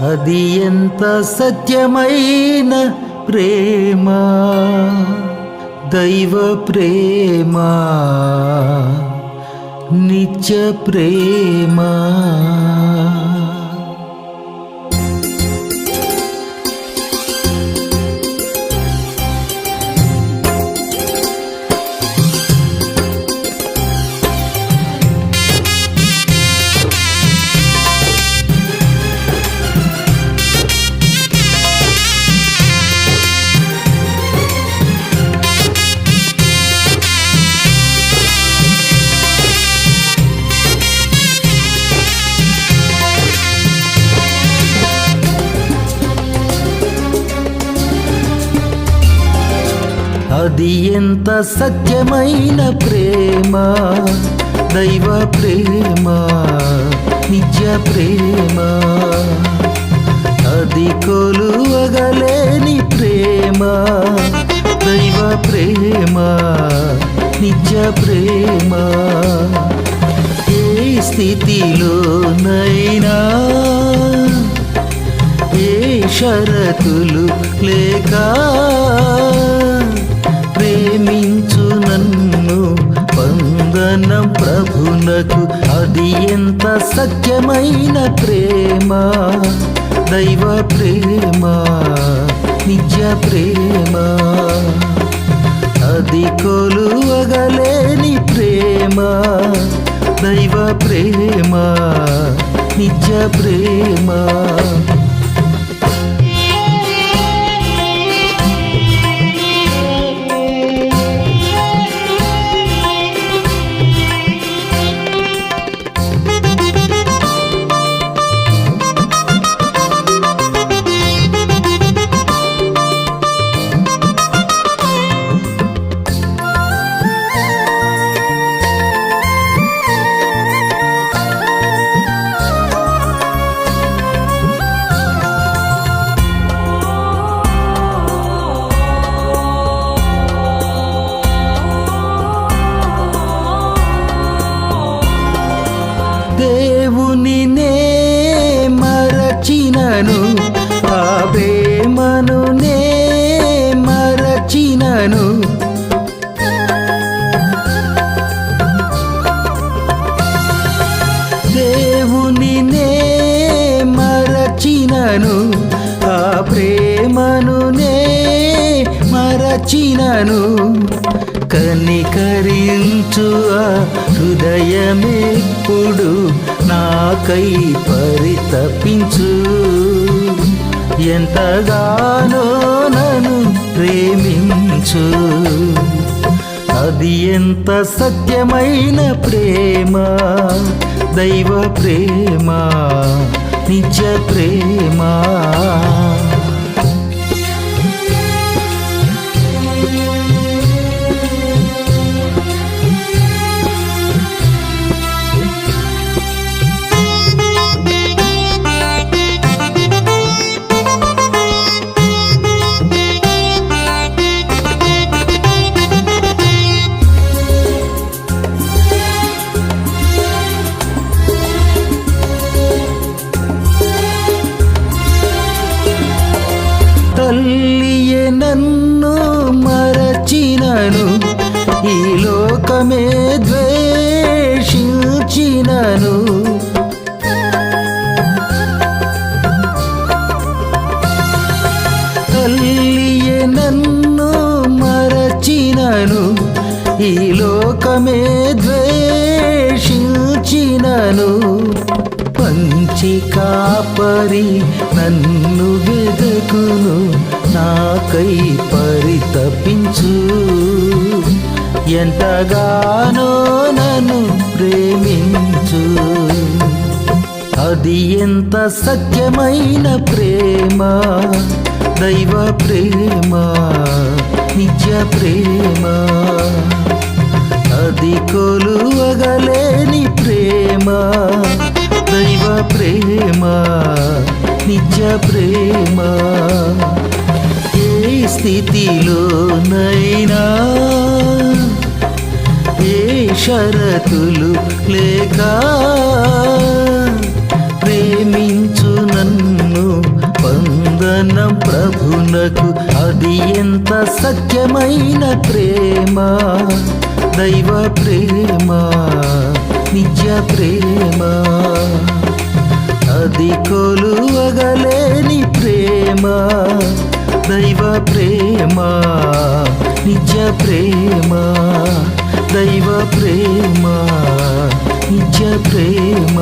అది ఎంత సత్యమైన ప్రేమ? దైవ ప్రేమ నిత్య ప్రేమ. అది ఎంత సత్యమైన ప్రేమ? దైవ ప్రేమ నిజ ప్రేమ. అది కొలువగలేని ప్రేమ. దైవ ప్రేమ నిజ ప్రేమ. ఏ స్థితిలోనైనా ఏ షరతులు లేక ప్రభునకు అది ఎంత సత్యమైన ప్రేమ? దైవ ప్రేమ నిజ ప్రేమ. అది కొలువగలేని ప్రేమ దైవ ప్రేమ నిజ ప్రేమ. దేవుని నే మరచినను ఆ ప్రేమను నే మరచినను దేవుని నే మరచినను ఆ ప్రేమను నే మరచినను కనికరించు హృదయమేప్పుడు హృదయమెప్పుడు నాకై పరితపించు. ఎంతగానో నన్ను ప్రేమించు. అది ఎంత సత్యమైన ప్రేమ? దైవ ప్రేమ నిజ ప్రేమ. లోకమే ద్వేషించినను. తల్లియే నన్ను మరచినను. ఈ లోకమే ద్వేషించినను. పంచి కాపరి నన్ను వెదకును. నాకై పరితపించు. ఎంతగానో నన్ను ప్రేమించు. అది ఎంత సత్యమైన ప్రేమ దైవ ప్రేమ నిత్య ప్రేమ. అది కొలువగలేని ప్రేమ దైవ ప్రేమ నిత్య ప్రేమ. ఏ స్థితిలోనైనా షరతులు లేక ప్రేమించు నన్ను వందన ప్రభునకు. అది ఎంత సత్యమైన ప్రేమ దైవ ప్రేమ నిజ ప్రేమ. అది కొలువగలేని ప్రేమ దైవ ప్రేమ నిజ ప్రేమ. దైవ ప్రేమ నిజ ప్రేమ.